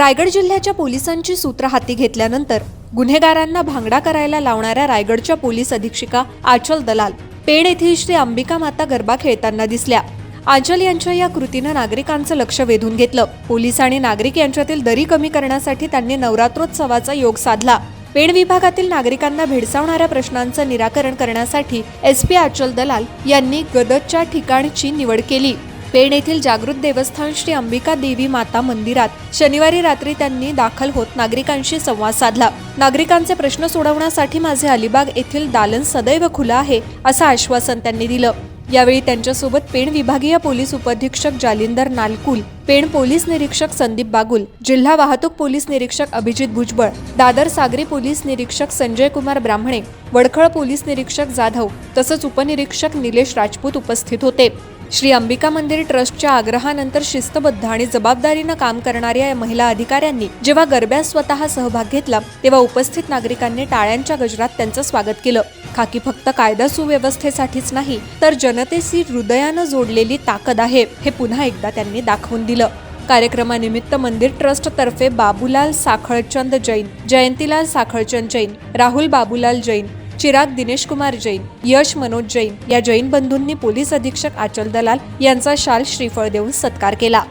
रायगड जिल्ह्याच्या पोलिसांची सूत्र हाती घेतल्यानंतर गुन्हेगारांना भांगडा करायला लावणाऱ्या रायगडच्या पोलीस अधीक्षिका आचल दलाल पेण येथील श्री अंबिका माता गरबा खेळताना दिसल्या. आंचल यांच्या या कृतीनं नागरिकांचं लक्ष वेधून घेतलं. पोलीस आणि नागरिक यांच्यातील दरी कमी करण्यासाठी त्यांनी नवरात्रोत्सवाचा योग साधला. पेण विभागातील नागरिकांना भेडसावणाऱ्या प्रश्नांचं निराकरण करण्यासाठी एस पी आचल दलाल यांनी गदतच्या ठिकाणची निवड केली. पेण येथील जागृत देवस्थान श्री अंबिका देवी माता मंदिरात शनिवारी रात्री त्यांनी दाखल होत नागरिकांशी संवाद साधला. नागरिकांचे प्रश्न सोडवण्यासाठी माझे अलिबाग येथील दालन सदैव खुलं आहे असं आश्वासन त्यांनी दिलं. यावेळी त्यांच्यासोबत पेण विभागीय पोलीस उपअधीक्षक जालिंदर नालकुल पेण पोलीस निरीक्षक संदीप बागुल जिल्हा वाहतूक पोलीस निरीक्षक अभिजित भुजबळ दादर सागरी पोलीस निरीक्षक संजय कुमार ब्राह्मणे वडखळ पोलीस निरीक्षक जाधव तसंच उपनिरीक्षक निलेश राजपूत उपस्थित होते. श्री अंबिका मंदिर ट्रस्टच्या आग्रहानंतर शिस्तबद्ध आणि जबाबदारीनं काम करणाऱ्या या महिला अधिकाऱ्यांनी जेव्हा गरब्यात स्वतः सहभाग घेतला तेव्हा उपस्थित नागरिकांनी टाळ्यांच्या गजरात त्यांचं स्वागत केलं. खाकी फक्त कायदा सुव्यवस्थेसाठीच नाही तर जनतेशी हृदयानं जोडलेली ताकद आहे हे पुन्हा एकदा त्यांनी दाखवून दिलं. कार्यक्रमानिमित्त मंदिर ट्रस्ट तर्फे बाबूलाल साखळचंद जैन जयंतीलाल साखळचंद जैन राहुल बाबूलाल जैन चिराग दिनेश कुमार जैन यश मनोज जैन या जैन बंधूंनी पोलीस अधीक्षक आचल दलाल यांचा शाल श्रीफळ देऊन सत्कार केला.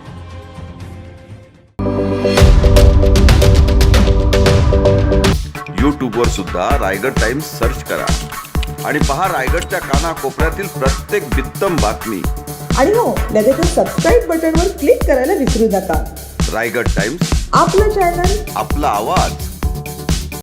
यूट्यूबवर सुद्धा रायगड टाइम्स सर्च करा. आणि पहा रायगडच्या कानाकोपऱ्यातील प्रत्येक बित्तम बातमी. आणि हो लगेचच सबस्क्राईब बटनवर क्लिक करायला विसरू नका. रायगड टाइम्स आपलं चॅनल आपला आवाज.